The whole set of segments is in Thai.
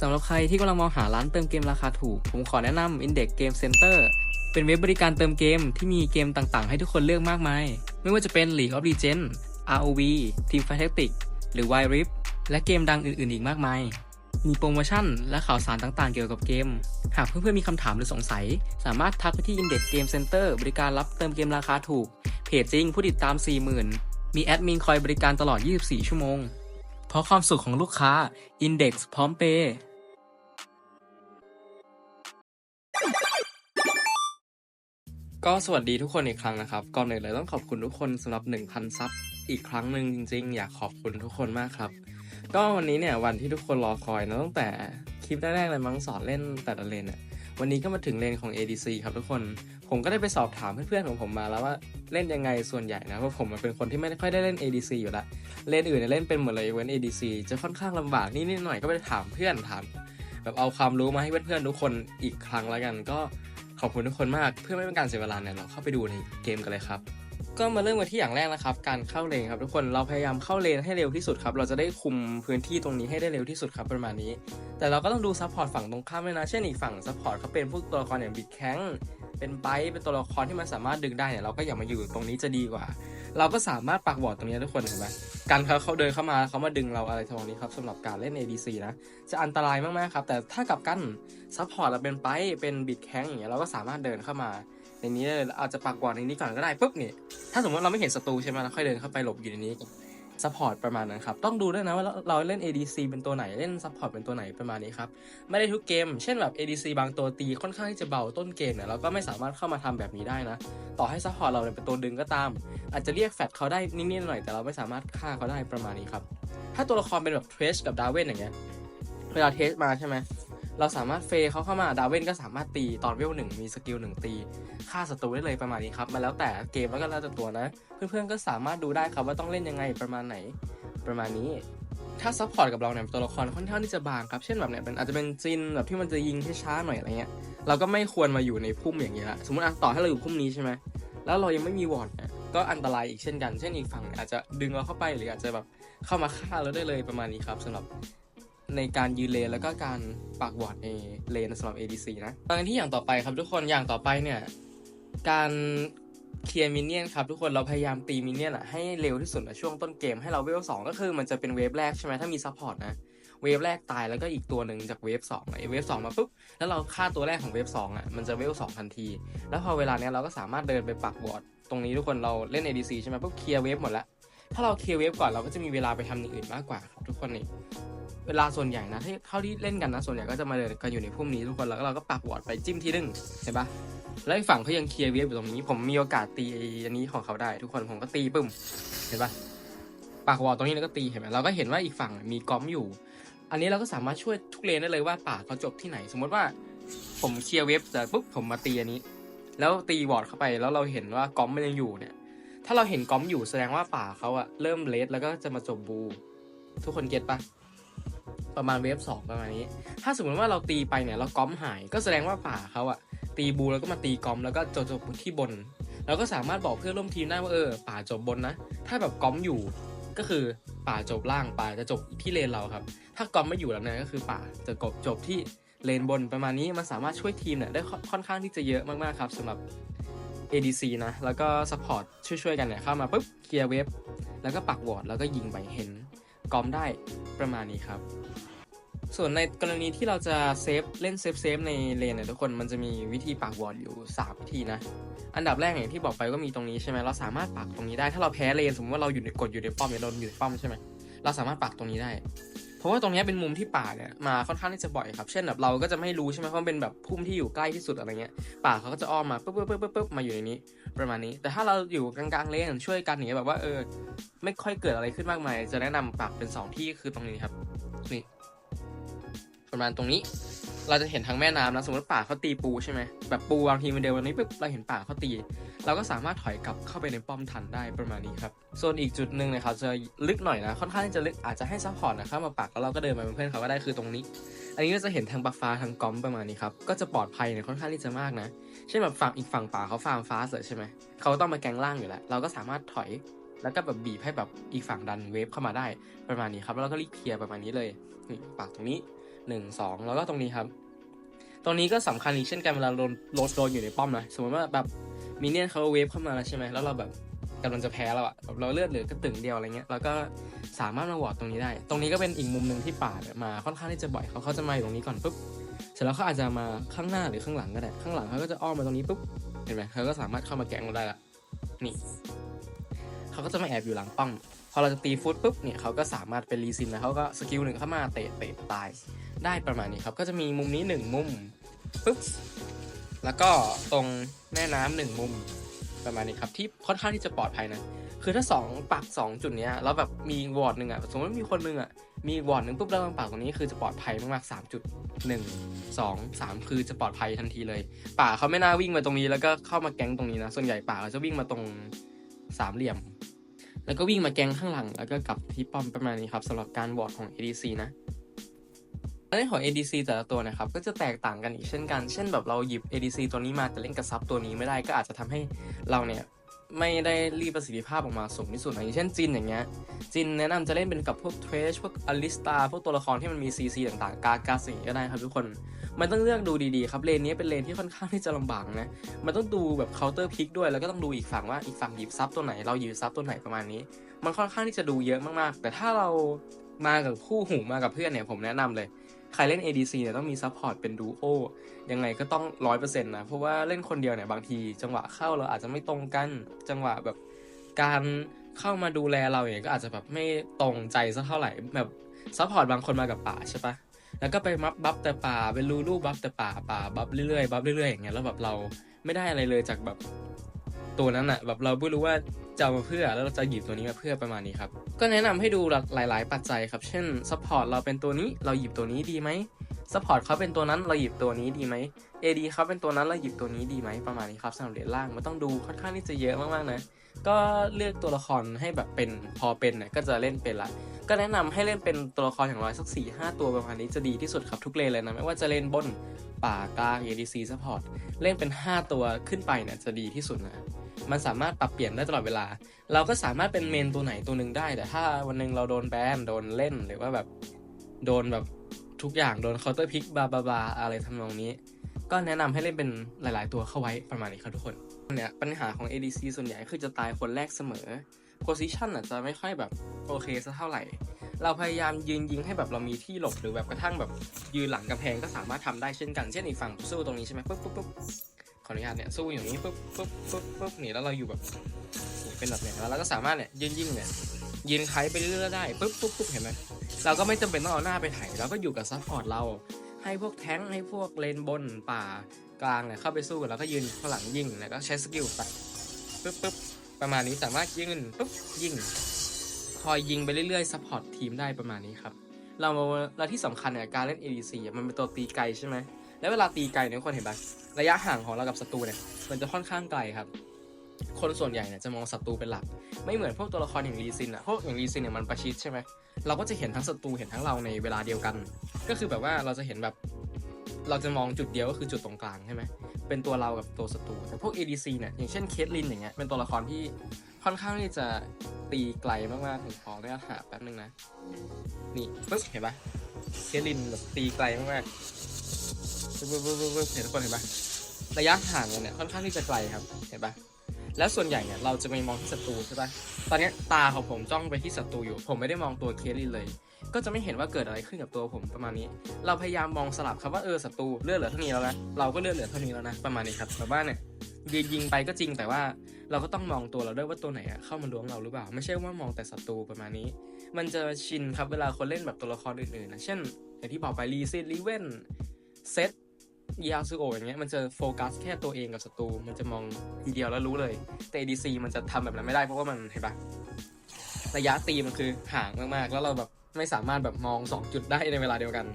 สำหรับใครที่กำลังมองหาร้านเติมเกมราคาถูก ผมขอแนะนำ Index Game Center เป็นเว็บบริการเติมเกมที่มีเกมต่างๆ ให้ทุกคนเลือกมากมาย ไม่ว่าจะเป็น League of Legends ROV Teamfight Tactics หรือ Wild Rift และเกมดังอื่นๆ อีกมากมาย มีโปรโมชั่นและข่าวสารต่างๆ เกี่ยวกับเกม หากเพื่อนๆ มีคำถามหรือสงสัย สามารถทักไปที่ Index Game Center บริการรับเติมเกมราคาถูก เพจจริงผู้ติดตาม 40,000 มีแอดมินคอยบริการตลอด 24 ชั่วโมง เพราะความสุขของลูกค้า Index พร้อมเปย์ ก็สวัสดีทุกคนอีกครั้งนะครับ ก่อนอื่นเลยต้องขอบคุณทุกคนสำหรับ 1,000 ซับอีกครั้งหนึ่งจริง ๆ อยากขอบคุณทุกคนมากครับ ก็วันนี้เนี่ยวันที่ทุกคนรอคอยนะตั้งแต่คลิปแรกๆเลยมั้งสอนเล่นแต่ละเลนเนี่ยวันนี้ก็มาถึงเลนของ ADC ครับทุกคน ผมก็ได้ไปสอบถามเพื่อนๆของผมมาแล้วว่าเล่นยังไงส่วนใหญ่นะเพราะผมเป็นคนที่ไม่ค่อยได้เล่น ADC อยู่ละเลนอื่นเนี่ยเล่นเป็นหมดเลยเว้น ADC จะค่อนข้างลำบากนิดๆหน่อยก็ไปถามเพื่อนถามแบบเอาความรู้มาให้เพื่อนๆทุกคนอีกครั้งแล้วกันก็ ขอบคุณทุกคนมากเพื่อไม่เป็นการเสียเวลาเนี่ยเราเข้าไปดูในเกมกันเลยครับ ก็มาเริ่มกันที่อย่างแรกนะครับ การเข้าเลนครับทุกคนเราพยายามเข้าเลนให้เร็วที่สุดครับ เราจะได้คุมพื้นที่ตรงนี้ให้ได้เร็วที่สุดครับประมาณนี้ แต่เราก็ต้องดูซัพพอร์ตฝั่งตรงข้ามด้วยนะเช่นอีกฝั่งซัพพอร์ตเขาเป็นพวกตัวละครอย่างบิ๊กแข้ง เป็นไบค์เป็นตัวละครที่มันสามารถดึงได้เนี่ยเราก็อย่ามาอยู่ตรงนี้จะดีกว่า เราก็สามารถปักบอร์ดตรงนี้ทุกคนเห็นไหมการเขาเขาเดินเข้ามาเขามาดึงเราอะไรทำนองนี้ครับสำหรับการเล่น ADC นะจะอันตรายมากๆครับแต่ถ้ากลับกันซัพพอร์ตเราเป็นไปเป็นบิดแข้งอย่างเงี้ยเราก็สามารถเดินเข้ามาในนี้เลยอาจจะปักบอร์ดในนี้ก่อนก็ได้ปุ๊บนี่ถ้าสมมติเราไม่เห็นศัตรูใช่ไหมเราค่อยเดินเข้าไปหลบอยู่ในนี้ ซัพพอร์ตประมาณนั้นครับ ต้องดูด้วยนะว่าเราเราเล่น ADC เป็นตัวไหนเล่นซัพพอร์ตเป็นตัวไหนประมาณนี้ครับ ไม่ได้ทุกเกม เช่นแบบ ADC บางตัวตีค่อนข้างที่จะเบาต้นเกมเนี่ยเราก็ไม่สามารถเข้ามาทำแบบนี้ได้นะ ต่อให้ซัพพอร์ตเราเป็นตัวดึงก็ตาม อาจจะเรียกแฟดเขาได้นิดๆหน่อยๆแต่เราไม่สามารถฆ่าเขาได้ประมาณนี้ครับถ้าตัวละครเป็นแบบเทรชกับดาเวนอย่างเงี้ยเวลาเทสมาใช่ไหม เราสามารถเฟย์เขาเข้ามาดาเวนก็สามารถตีตอนเวลหนึ่งมีสกิลหนึ่งตีฆ่าศัตรูได้เลยประมาณนี้ครับมาแล้วแต่เกมแล้วก็แล้วแต่ตัวนะ เพื่อนๆก็สามารถดูได้ครับว่าต้องเล่นยังไงประมาณไหนประมาณนี้ถ้าซัพพอร์ตกับเราเนี่ยตัวละครค่อนข้างที่จะบางครับ เช่นแบบเนี่ยเป็นอาจจะเป็นจินแบบที่มันจะยิงช้าๆหน่อยอะไรเงี้ย เราก็ไม่ควรมาอยู่ในพุ่มอย่างเงี้ยละสมมติอะต่อให้เราอยู่พุ่มนี้ใช่ไหมแล้วเรายังไม่มีวอร์ดเนี่ยก็อันตรายอีกเช่นกัน เช่นอีกฝั่งอาจจะดึงเราเข้าไปหรืออาจจะแบบเข้ามาฆ่าเราได้เลยประมาณนี้ครับสำหรับ ในการยืนเลนแล้วก็การปักวอร์ดในเลนสำหรับ ADC นะตอนที่อย่างต่อไปครับทุกคนอย่างต่อไปเนี่ยการเคลียร์มินเนี่ยนครับทุกคนเราพยายามตีมินเนี่ยนอะให้เร็วที่สุดในช่วงต้นเกมให้เราเวลสองก็คือมันจะเป็นเวฟแรกใช่ไหมถ้ามีซัพพอร์ตนะเวฟแรกตายแล้วก็อีกตัวหนึ่งจากเวฟสองไอ้เวฟสองมาปุ๊บแล้วเราฆ่าตัวแรกของเวฟสองอะมันจะเวลสองทันที แล้วพอเวลาเนี้ยเราก็สามารถเดินไปปักบอร์ดตรงนี้ทุกคนเราเล่น ADC ใช่ไหมปุ๊บเคลียร์เวฟหมดล้วถ้าเราเคลียร์เวฟก่อนเราก็จะมีเวลาไปทำอย่างอื่นมากกว่าครับทุกคนนี่ เวลาส่วนใหญ่นะที่เท่าที่เล่นกันนะส่วนใหญ่ก็จะมาเดินกันอยู่ในพุ่มนี้ทุกคนแล้วก็เราก็ปักบอร์ดไปจิ้มทีนึงเห็นปะแล้วอีกฝั่งเขายังเคลียร์เวฟอยู่ตรงนี้ ผมมีโอกาสตีอันนี้ของเขาได้ ทุกคนผมก็ตีปึ้มเห็นปะปักบอร์ดตรงนี้แล้วก็ตีเห็นไหมเราก็เห็นว่าอีกฝั่งมีกอมอยู่ อันนี้เราก็สามารถช่วยทุกเลนได้เลยว่าป่าเขาจบที่ไหน สมมติว่าผมเคลียร์เวฟเสร็จปุ๊บผมมาตีอันนี้ แล้วตีบอร์ดเข้าไปแล้วเราเห็นว่ากอมมันยังอยู่เนี่ย ถ้าเราเห็นกอมอยู่แสดงว่าป่าเขาอะเริ่มเลสแล้วก็จะมาจบบู ทุกคนเก็ตปะ ประมาณเวฟสองประมาณนี้ ถ้าสมมติว่าเราตีไปเนี่ยแล้วกอมหาย ก็แสดงว่าป่าเขาอะตีบูแล้วก็มาตีกอมแล้วก็จบจบที่บนเราก็สามารถบอกเพื่อนร่วมทีมได้ว่าเออป่าจบบนนะ ถ้าแบบกอมอยู่ก็คือป่าจบล่างป่าจะจบที่เลนเราครับ ถ้ากอมไม่อยู่แล้วเนี่ยก็คือป่าจะกบจบที่เลนบนประมาณนี้มันสามารถช่วยทีมเนี่ยได้ค่อนข้างที่จะเยอะมากๆครับสำหรับ ADC นะ แล้วก็ซัพพอร์ตช่วยๆกันเนี่ยเข้ามาปุ๊บเคลียร์เวฟแล้วก็ปักวอร์ดแล้วก็ยิงไปเห็นกอมได้ ประมาณนี้ครับ ส่วนในกรณีที่เราจะเซฟเล่นเซฟเซฟในเลนเนี่ยทุกคนมันจะมีวิธีปากวอร์ดอยู่ 3 วิธีนะ อันดับแรกอย่างที่บอกไปก็มีตรงนี้ใช่ไหมเราสามารถปากตรงนี้ได้ถ้าเราแพ้เลนสมมติว่าเราอยู่ในกดอยู่ในป้อมเนี่ยเราอยู่ในป้อมใช่ไหมเราสามารถปากตรงนี้ได้ ราะว่าตรงนี้เป็นมุมที่ป่าเนี่ยมาค่อนข้างที่จะบ่อยครับ เช่นแบบเราก็จะไม่รู้ใช่ไหมเพราะเป็นแบบพุ่มที่อยู่ใกล้ที่สุดอะไรเงี้ย ป่าเขาก็จะอ้อมมาปุ๊บปุ๊บปุ๊บปุ๊บบมาอยู่ในนี้ประมาณนี้ แต่ถ้าเราอยู่กลางๆเลนช่วยกันอย่างเงี้ยแบบว่าเออไม่ค่อยเกิดอะไรขึ้นมากมาย จะแนะนำปักเป็นสองที่คือตรงนี้ครับนี่ประมาณตรงนี้ เราจะเห็นทางแม่น้ำนะสมมติป่าเขาตีปูใช่ไหมแบบปูบางทีมันเดินวันนี้ปุ๊บเราเห็นป่าเขาตี เราก็สามารถถอยกลับเข้าไปในป้อมทันได้ประมาณนี้ครับส่วนอีกจุดหนึ่งนะครับจะลึกหน่อยนะค่อนข้างที่จะลึกอาจจะให้ซัพพอร์ตนะเข้ามาปักแล้วเราก็เดินมาเป็นเพื่อนเขาก็ได้คือตรงนี้ อันนี้ก็จะเห็นทางบัฟฟ้าทางกอมประมาณนี้ครับก็จะปลอดภัยเนี่ยค่อนข้างที่จะมากนะเช่นแบบฝั่งอีกฝั่งป่าเขาฟาร์มฟ้าเสร็จใช่ไหมเขาต้องมาแกงล่างอยู่แล้ว เราก็สามารถถอยแล้วก็แบบบีบให้แบบอีกฝั่งดันเวฟเข้ามาได้ประมาณนี้ครับแล้วเราก็รีบเคลียร์ประมาณนี้เลยนี่ปักตรงนี้ หนึ่งสองแล้วก็ตรงนี้ครับ ตรงนี้ก็สำคัญอีกเช่นกันเวลาโดนโดโดนอยู่ในป้อมนะสมมติว่าแบบมินเนี่ยนเขาเวฟเข้ามาแล้วใช่ไหมแล้วเราแบบกำลังจะแพ้แล้วอะเราเลือดเหลือกระตึงเดียวอะไรเงี้ยเราก็สามารถมาวอร์ดตรงนี้ได้ ตรงนี้ก็เป็นอีกมุมหนึ่งที่ป่าเนี่ยมาค่อนข้างที่จะบ่อยเขาเขาจะมาอยู่ตรงนี้ก่อนปุ๊บเสร็จแล้วเขาอาจจะมาข้างหน้าหรือข้างหลังก็ได้ ข้างหลังเขาก็จะอ้อมมาตรงนี้ปุ๊บเห็นไหมเขาก็สามารถเข้ามาแกงเราได้ละนี่เขาก็จะมาแอบอยู่หลังป้อม อเราจะตีฟุตปุ๊บเนี่ยเขาก็สามารถเป็นรีซินนะเขาก็สกิลหนึ่งเข้ามาเตะเตะตายได้ประมาณนี้ครับ ก็จะมีมุมนี้หนึ่งมุมปุ๊บแล้วก็ตรงแม่น้ำหนึ่งมุมประมาณนี้ครับที่ค่อนข้างที่จะปลอดภัยนะคือถ้าสองปักสองจุดเนี้ยแล้วแบบมีวอร์ดหนึ่งอะสมมติมีคนหนึ่งอะมีวอร์ดหนึ่งปุ๊บแล้วตรงปากตรงนี้คือจะปลอดภัยมากๆสามจุดหนึ่งสองสามคือจะปลอดภัยทันทีเลย ป่าเขาไม่น่าวิ่งมาตรงนี้แล้วก็เข้ามาแก๊งตรงนี้นะส่วนใหญ่ป่าเขาจะวิ่งมาตรงสามเหลี่ยม แล้วก็วิ่งมาแกงข้างหลัง แล้วก็กลับที่ป้อมประมาณนี้ครับสำหรับการวอร์ดของ ADC นะในของ ADC แต่ละตัวนะครับก็จะแตกต่างกันอีกเช่นกัน เช่นแบบเราหยิบ ADC ตัวนี้มาแต่เล่นกับซับตัวนี้ไม่ได้ก็อาจจะทำให้เราเนี่ย ไม่ได้รีประสิทธิภาพออกมาสูงที่สุดนะอย่างเช่นจินอย่างเงี้ยจินแนะนำจะเล่นเป็นกับพวกเทรชพวกอลิสตาพวกตัวละครที่มันมี CC ต่างๆ กากาสีก็ได้ครับทุกคน มันต้องเลือกดูดีๆครับเลนนี้เป็นเลนที่ค่อนข้างที่จะลำบากนะมันต้องดูแบบเคาน์เตอร์พิกด้วยแล้วก็ต้องดูอีกฝั่งว่าอีกฝั่งหยิบซับตัวไหนเราหยิบซับตัวไหนประมาณนี้ มันค่อนข้างที่จะดูเยอะมากๆ แต่ถ้าเรามากับคู่หูมากับเพื่อนเนี่ยผมแนะนำเลย ใครเล่น ADC เนี่ยต้องมีซัพพอร์ตเป็นดูโอยังไงก็ต้องร้อยเปอร์เซ็นต์นะ เพราะว่าเล่นคนเดียวเนี่ยบางทีจังหวะเข้าเราอาจจะไม่ตรงกัน จังหวะแบบการเข้ามาดูแลเราเนี่ยก็อาจจะแบบไม่ตรงใจสักเท่าไหร่แบบซัพพอร์ตบางคนมากับป่าใช่ปะแล้วก็ไปมับบัฟแต่ป่าเป็นรูรูบัฟแต่ป่าป่าบัฟเรื่อยๆบัฟเรื่อยๆอย่างเงี้ยแล้วแบบเราไม่ได้อะไรเลยจากแบบตัวนั้นอะแบบเราไม่รู้ว่า จะเอามาเพื่อแล้วเราจะหยิบตัวนี้มาเพื่อประมาณนี้ครับ ก็แนะนำให้ดูหลาย ๆ ปัจจัยครับ เช่นซัพพอร์ตเราเป็นตัวนี้เราหยิบตัวนี้ดีไหมซัพพอร์ตเขาเป็นตัวนั้นเราหยิบตัวนี้ดีไหม AD เขาเป็นตัวนั้นเราหยิบตัวนี้ดีไหมประมาณนี้ครับสำหรับเหรียญล่างมันต้องดูค่อนข้างที่จะเยอะมากๆนะก็เลือกตัวละครให้แบบเป็นพอเป็นเนี่ยก็จะเล่นเป็นละก็แนะนำให้เล่นเป็นตัวละครอย่างน้อยสัก4ี่ห้าตัวประมาณนี้จะดีที่สุดครับทุกเลนเลยนะไม่ว่าจะเล่นบนป่ากลาง ADC support เล่นเป็น 5 ตัวขึ้นไปเนี่ยจะดีที่สุดนะ มันสามารถปรับเปลี่ยนได้ตลอดเวลา เราก็สามารถเป็นเมนตัวไหนตัวหนึ่งได้ แต่ถ้าวันหนึ่งเราโดนแบนโดนเล่นหรือว่าแบบโดนแบบทุกอย่างโดนเคาน์เตอร์พิกบาบาบาอะไรทำนองนี้ ก็แนะนำให้เล่นเป็นหลาย ๆ ตัวเข้าไว้ประมาณนี้ครับทุกคนเนี่ยปัญหาของ ADC ส่วนใหญ่คือจะตายคนแรกเสมอ position อาจจะไม่ค่อยแบบโอเคสักเท่าไหร่ เราพยายามยืนยิงให้แบบเรามีที่หลบหรือแบบกระทั่งแบบยืนหลังกำแพงก็สามารถทำได้เช่นกัน เช่นอีกฝั่งสู้ตรงนี้ใช่ไหมปุ๊บปุ๊บปุ๊บ ขออนุญาตเนี่ยสู้อย่างนี้ปุ๊บปุ๊บปุ๊บปุ๊บนี่แล้วเราอยู่แบบเป็นแบบเนี้ยแล้วเราก็สามารถเนี่ยยืนยิงเนี่ยยืนไคไปเรื่อยๆได้ปุ๊บปุ๊บปุ๊บเห็นไหมเราก็ไม่จำเป็นต้องเอาหน้าไปไถ่เราก็อยู่กับซัพพอร์ตเรา ให้พวกแท้งให้พวกเลนบนป่ากลางเนี่ยเข้าไปสู้กันแล้วก็ยืนข้างหลังยิงแล้วก็ใช้สกิลไปปุ๊บปุ๊บประมาณนี้สามารถยิงปุ๊บยิงคอยยิงไปเรื่อยๆซัพพอร์ตทีมได้ประมาณนี้ครับเราเราที่สำคัญเนี่ยการเล่น ADC อ่มันเป็นตัวตีไกลใช่ไหม แล้วเวลาตีไกลเนี่ยคนเห็นปะระยะห่างของเรากับศัตรูเนี่ยมันจะค่อนข้างไกลครับคนส่วนใหญ่เนี่ยจะมองศัตรูเป็นหลัก ไม่เหมือนพวกตัวละครอย่างลีซินอะพวกอย่างลีซินเนี่ยมันประชิดใช่ไหมเราก็จะเห็นทั้งศัตรูเห็นทั้งเราในเวลาเดียวกัน ก็คือแบบว่าเราจะเห็นแบบ เราจะมองจุดเดียวก็คือจุดตรงกลางใช่ไหมเป็นตัวเรากับตัวศัตรูแต่พวก ADC เนี่ยอย่างเช่นเคทลินอย่างเงี้ยเป็นตัวละครที่ค่อนข้างที่จะตีไกลมากๆถึงขอระยะหาแป๊บนึงนะนี่ปึ๊บเห็นปะเคทลินแบบตีไกลมากๆ ปึ๊บปึ๊บปึ๊บปึ๊บเห็นทุกคนเห็นปะระยะห่างเนี่ยค่อนข้างที่จะไกลครับเห็นปะแล้วส่วนใหญ่เนี่ยเราจะไม่มองที่ศัตรูใช่ปะตอนนี้ตาของผมจ้องไปที่ศัตรูอยู่ ผมไม่ได้มองตัวเคทลินเลย ก็จะไม่เห็นว่าเกิดอะไรขึ้นกับตัวผมประมาณนี้ เราพยายามมองสลับครับว่าเออศัตรูเลือดเหลือเท่านี้แล้วนะเราก็เลือดเหลือเท่านี้แล้วนะประมาณนี้ครับแบบว่าเนี่ยยืนยิงไปก็จริงแต่ว่าเราก็ต้องมองตัวเราด้วยว่าตัวไหนอะเข้ามาล้วงเราหรือเปล่า ไม่ใช่ว่ามองแต่ศัตรูประมาณนี้ มันจะชินครับเวลาคนเล่นแบบตัวละครอื่นๆนะเช่นอย่างที่บอกไปรีซิลีเวนเซต ยาซูโออย่างเงี้ยมันจะโฟกัสแค่ตัวเองกับศัตรูมันจะมองทีเดียวแล้วรู้เลย แต่ ADC มันจะทำแบบนั้นไม่ได้เพราะว่ามันเห็นปะระยะตีมันคือห่างมากๆ แล้วเราแบบไม่สามารถแบบมอง 2 จุดได้ในเวลาเดียวกัน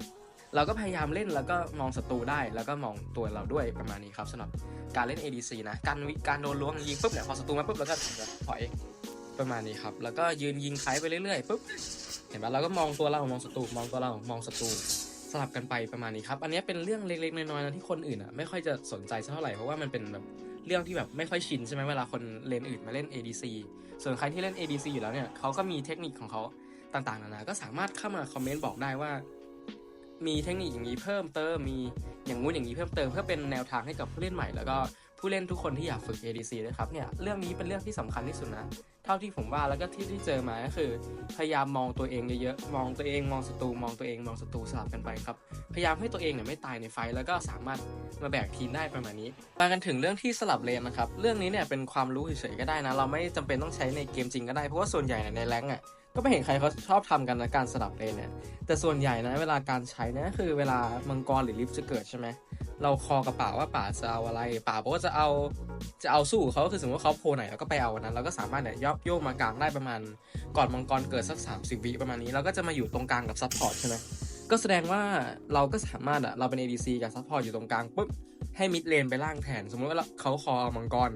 เราก็พยายามเล่นแล้วก็มองศัตรูได้แล้วก็มองตัวเราด้วยประมาณนี้ครับสำหรับการเล่น ADC นะการวิการโดนล้วงยิงปุ๊บเนี่ยพอศัตรูมาปุ๊บเราก็ถอยประมาณนี้ครับแล้วก็ยืนยิงไคไปเรื่อยๆปุ๊บเห็นปะเราก็มองตัวเรามองศัตรูมองตัวเรามองศัตรู สลับกันไปประมาณนี้ครับ อันนี้เป็นเรื่องเล็กๆน้อยๆนะที่คนอื่นอะไม่ค่อยจะสนใจสักเท่าไหร่เพราะว่ามันเป็นแบบเรื่องที่แบบไม่ค่อยชินใช่ไหมเวลาคนเลนอื่นมาเล่น ADC ส่วนใครที่เล่น ADC อยู่แล้วเนี่ยเขาก็มีเทคนิคของเขาต่างๆนานาก็สามารถเข้ามาคอมเมนต์บอกได้ว่า มีเทคนิคอย่างนี้เพิ่มเติมมีอย่างงู้นอย่างนี้เพิ่มเติมเพื่อเป็นแนวทางให้กับผู้เล่นใหม่ แล้วก็ ผู้เล่นทุกคนที่อยากฝึก ADC นะครับเนี่ยเรื่องนี้เป็นเรื่องที่สำคัญที่สุดนะเท่าที่ผมว่าแล้วก็ที่ที่เจอมาก็คือ พยายามมองตัวเองเยอะๆมองตัวเองมองศัตรูมองตัวเองมองศัตรูสลับกันไปครับพยายามให้ตัวเองเนี่ยไม่ตายในไฟแล้วก็สามารถมาแบกทีมได้ประมาณนี้มากันถึงเรื่องที่สลับเลนนะครับเรื่องนี้เนี่ยเป็นความรู้เฉยๆก็ได้นะ เราไม่จำเป็นต้องใช้ในเกมจริงก็ได้เพราะว่าส่วนใหญ่ในแรงอะ ก็ไม่เห็นใครเขาชอบทำกันนะการสลับเลนเนี่ย แต่ส่วนใหญ่นะ เวลาการใช้เนี่ยคือเวลามังกรหรือลิฟต์จะเกิดใช่ไหมเราคอกระเป๋าว่าป่าจะเอาอะไร ป่าบอกว่าจะเอาจะเอาสู้เขาก็คือสมมติว่าเขาโพลไหนเราก็ไปเอาอันนั้นเราก็สามารถเนี่ยยอบโยกมากลางได้ประมาณ ก่อนมังกรเกิดสัก 30 วิประมาณนี้เราก็จะมาอยู่ตรงกลางกับซัพพอร์ตใช่ไหมก็แสดงว่าเราก็สามารถอะเราเป็น ADC กับซัพพอร์ตอยู่ตรงกลางปุ๊บให้มิดเลนไปล่างแทน สมมติว่าเราเขาคอมังกร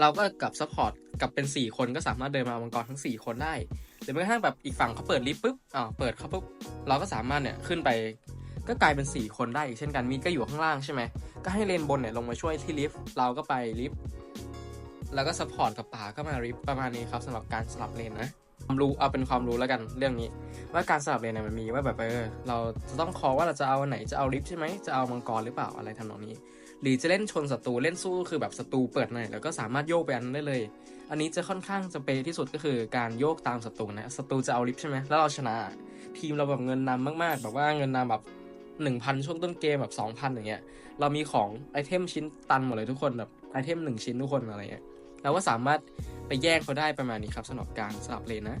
เราก็กับซัพพอร์ตกับเป็น 4 คนก็สามารถเดินมาเอามังกรทั้ง 4 คนได้หรือแม้กระทั่งแบบอีกฝั่งเขาเปิดลิฟต์ปุ๊บอ่าเปิดเขาปุ๊บเราก็สามารถเนี่ยขึ้นไป ก็กลายเป็น 4 คนได้อีกเช่นกันมีก็อยู่ข้างล่างใช่ไหมก็ให้เลนบนเนี่ยลงมาช่วยที่ลิฟต์เราก็ไปลิฟต์แล้วก็ซัพพอร์ตกับป่าก็มาลิฟต์ประมาณนี้ครับสำหรับการสลับเลนนะ ความรู้เอาเป็นความรู้แล้วกันเรื่องนี้ ว่าการสลับเลนเนี่ยมันมีว่าแบบเออเราจะต้องคอว่าเราจะเอาไหนจะเอาลิฟใช่ไหมจะเอามังกรหรือเปล่าอะไรทำนองนี้ หรือจะเล่นชนศัตรูเล่นสู้คือแบบศัตรูเปิดหน่อยแล้วก็สามารถโยกไปอันนั้นได้เลย อันนี้จะค่อนข้างสเปที่สุดก็คือการโยกตามศัตรูนะศัตรูจะเอาลิฟใช่ไหมแล้วเราชนะ ทีมเราแบบเงินนำมากๆ แบบว่าเงินนำแบบหนึ่งพันช่วงต้นเกมแบบสองพันอย่างเงี้ยเรามีของไอเทมชิ้นตันหมดเลยทุกคนแบบไอเทมหนึ่งชิ้นทุกคนอะไรเงี้ย เราก็สามารถไปแย่งเขาได้ประมาณนี้ครับสำหรับการสลับเลนนะ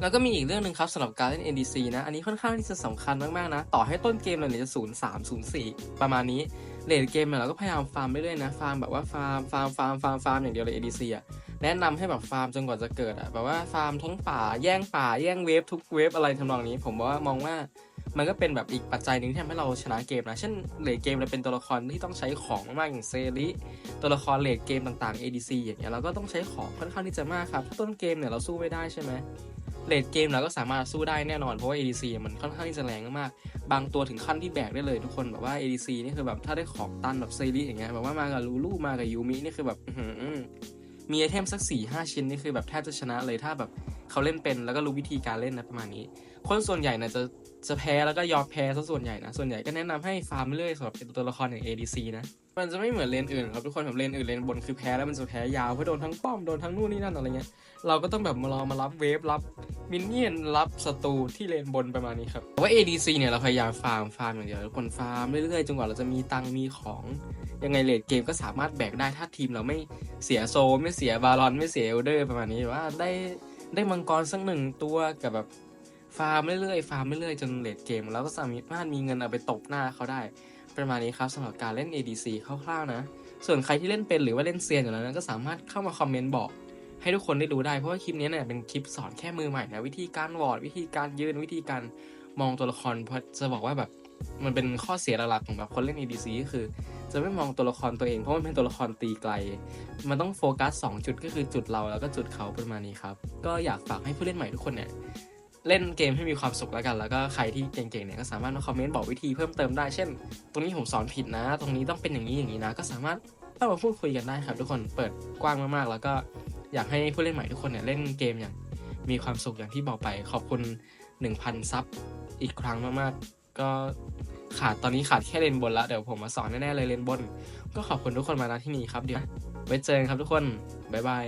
แล้วก็มีอีกเรื่องหนึ่งครับสำหรับการเล่น NDC นะ อันนี้ค่อนข้างที่จะสำคัญมากๆนะ ต่อให้ต้นเกมเราเนี่ยจะ0 3 0 4 ประมาณนี้เลดเกมเนี่ยเราก็พยายามฟาร์มไปเรื่อยๆนะ ฟาร์มแบบว่าฟาร์ม ฟาร์ม ฟาร์ม ฟาร์ม ฟาร์มอย่างเดียวเลย ADC อะ แนะนำให้แบบฟาร์มจนกว่าจะเกิดอะ แบบว่าฟาร์มทั้งป่า แย่งป่า แย่งเวฟทุกเวฟอะไรทำนองนี้ ผมว่ามองว่า มันก็เป็นแบบอีกปัจจัยหนึ่งที่ทำให้เราชนะเกมนะ เช่นเลดเกมเราเป็นตัวละครที่ต้องใช้ของมากๆอย่างเซริตัวละครเลดเกมต่างๆ ADC อย่างเงี้ยเราก็ต้องใช้ของค่อนข้างที่จะมากครับถ้าต้นเกมเนี่ยเราสู้ไม่ได้ใช่ไหมเลดเกมเราก็สามารถสู้ได้แน่นอนเพราะว่า ADC มันค่อนข้างที่จะแรงมากๆบางตัวถึงขั้นที่แบกได้เลยทุกคนแบบว่า ADC นี่คือแบบถ้าได้ของตันแบบเซรีอย่างเงี้ยแบบว่ามากับลูลูมากับยูมินี่คือแบบ มีไอเทมสัก4ี่ห้าชิ้นนี่คือแบบแทบจะชนะเลยถ้าแบบเขาเล่นเป็นแล้วก็รู้วิธีการเล่นนะประมาณนี้ คนส่วนใหญ่นะจะจะแพ้แล้วก็ยอมแพ้ซะส่วนใหญ่นะส่วนใหญ่ก็แนะนำให้ฟาร์มเรื่อยๆสำหรับตัวละครอย่าง ADC นะ มันจะไม่เหมือนเลนอื่นครับทุกคนแบบเลนอื่นเลนบนคือแพ้แล้วมันจะแพ้ยาวเพราะโดนทั้งป้อมโดนทั้งนู่นนี่นั่นอะไรเงี้ยเราก็ต้องแบบมารอมารับเวฟรับมินเนี่ยนรับศัตรูที่เลนบนประมาณนี้ครับแต่ว่า ADC เนี่ยเราพยายามฟาร์มฟาร์มอย่างเดียวทุกคนฟาร์มเรื่อยๆจนกว่าเราจะมีตังมีของยังไงเลดเกมก็สามารถแบกได้ถ้าทีมเราไม่เสียโซไม่เสียบาลอนไม่เสียเอลเดอร์ประมาณนี้ว่าได้ได้มังกรสักหนึ่งตัวกับแบบฟาร์มเรื่อยๆฟาร์มเรื่อยๆจนเลดเกมแล้วก็สามารถมีเงินเอาไปตบหน้าเขาได้ ประมาณนี้ครับสำหรับการเล่น ADC คร่าวๆนะ ส่วนใครที่เล่นเป็นหรือว่าเล่นเซียนอยู่แล้วนะก็สามารถเข้ามาคอมเมนต์บอก ให้ทุกคนได้รู้ได้เพราะว่าคลิปนี้เนี่ยเป็นคลิปสอนแค่มือใหม่นะวิธีการวอร์ดวิธีการยืนวิธีการมองตัวละครเพราะจะบอกว่าแบบมันเป็นข้อเสียหลักๆของแบบคนเล่น ADC ก็คือ จะไม่มองตัวละครตัวเองเพราะมันเป็นตัวละครตีไกล มันต้องโฟกัส 2 จุดก็คือจุดเราแล้วก็จุดเขาประมาณนี้ครับ ก็อยากฝากให้ผู้เล่นใหม่ทุกคนเนี่ย เล่นเกมให้มีความสุขแล้วกัน แล้วก็ใครที่เก่งๆเนี่ยก็สามารถมาคอมเมนต์บอกวิธีเพิ่มเติมได้ เช่น ตรงนี้ผมสอนผิดนะ ตรงนี้ต้องเป็นอย่างนี้อย่างนี้นะ ก็สามารถเข้ามาพูดคุยกันได้ครับ ทุกคน เปิดกว้างมากๆ แล้วก็อยากให้ผู้เล่นใหม่ทุกคนเนี่ยเล่นเกมอย่างมีความสุขอย่างที่บอกไป ขอบคุณ 1,000 ซับอีกครั้งมากๆ ก็ขาดตอนนี้ขาดแค่เลนบนแล้วเดี๋ยวผมมาสอนแน่ๆเลยเลนบน ก็ขอบคุณทุกคนมาณที่นี้ครับ เดี๋ยวไว้เจอกันครับทุกคน บ๊ายบาย